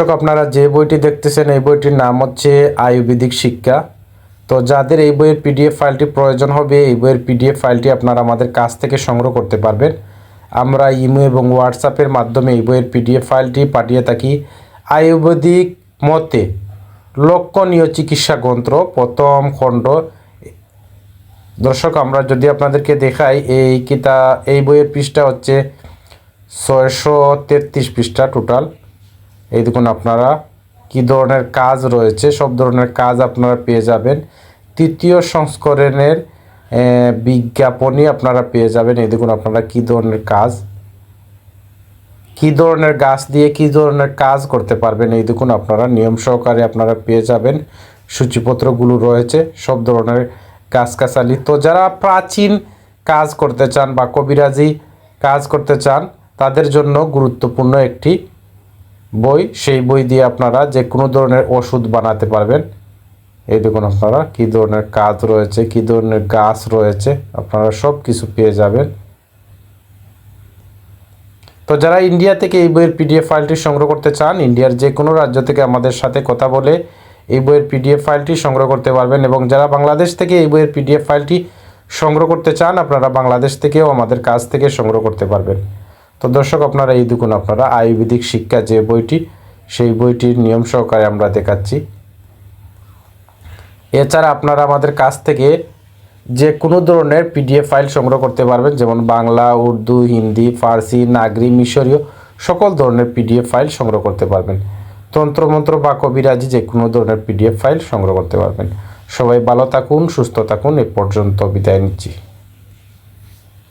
দর্শক, আপনারা যে বইটি দেখতেছেন, এই বইটির নাম হচ্ছে আয়ুর্বেদিক শিক্ষা। তো যাদের এই বইয়ের পিডিএফ ফাইলটি প্রয়োজন হবে, এই বইয়ের পিডিএফ ফাইলটি আপনারা আমাদের কাছ থেকে সংগ্রহ করতে পারবেন। আমরা ইমো এবং হোয়াটসঅ্যাপের মাধ্যমে এই বইয়ের পিডিএফ ফাইলটি পাঠিয়ে থাকি। আয়ুর্বেদিক মতে লক্ষণীয় চিকিৎসা গ্রন্থ, প্রথম খণ্ড। দর্শক, আমরা যদি আপনাদেরকে দেখাই, এই কিতা, এই বইয়ের পৃষ্ঠা হচ্ছে ছয়শো তেত্রিশ পৃষ্ঠা টোটাল এই দেখুন আপনারা, কী ধরনের কাজ রয়েছে, সব ধরনের কাজ আপনারা পেয়ে যাবেন। তৃতীয় সংস্করণের বিজ্ঞাপনই আপনারা পেয়ে যাবেন। এই দেখুন আপনারা কী ধরনের কাজ, কী ধরনের গাছ দিয়ে কী ধরনের কাজ করতে পারবেন। এই দেখুন আপনারা, নিয়ম সহকারে আপনারা পেয়ে যাবেন। সূচিপত্রগুলো রয়েছে, সব ধরনের গাছগাছালি তো যারা প্রাচীন কাজ করতে চান বা কবিরাজি কাজ করতে চান, তাদের জন্য গুরুত্বপূর্ণ একটি বই, সেই বই দিয়ে আপনারা যে কোনো ধরনের ওষুধ বানাতে পারবেন। এই দেখুন আপনারা, কী ধরনের কাজ রয়েছে, কী ধরনের গাছ রয়েছে, আপনারা সব কিছু পেয়ে যাবেন। তো যারা ইন্ডিয়া থেকে এই বইয়ের পিডিএফ ফাইলটি সংগ্রহ করতে চান, ইন্ডিয়ার যে কোনো রাজ্য থেকে আমাদের সাথে কথা বলে এই বইয়ের পিডিএফ ফাইলটি সংগ্রহ করতে পারবেন এবং যারা বাংলাদেশ থেকে এই বইয়ের পিডিএফ ফাইলটি সংগ্রহ করতে চান, আপনারা বাংলাদেশ থেকেও আমাদের কাছ থেকে সংগ্রহ করতে পারবেন। তো দর্শক, আপনারা এই দেখুন আপনারা আয়ুর্বেদিক শিক্ষা যে বইটি, সেই বইটির নিয়ম সহকারে আমরা দেখাচ্ছি। এছাড়া আপনারা আমাদের কাছ থেকে যে কোনো ধরনের পিডিএফ ফাইল সংগ্রহ করতে পারবেন, যেমন বাংলা, উর্দু, হিন্দি, ফার্সি, নাগরি, মিশরীয় সকল ধরনের পিডিএফ ফাইল সংগ্রহ করতে পারবেন। তন্ত্রমন্ত্র বা কবিরাজি যে কোনো ধরনের পিডিএফ ফাইল সংগ্রহ করতে পারবেন। সবাই ভালো থাকুন, সুস্থ থাকুন, এ পর্যন্ত বিদায় নিচ্ছি।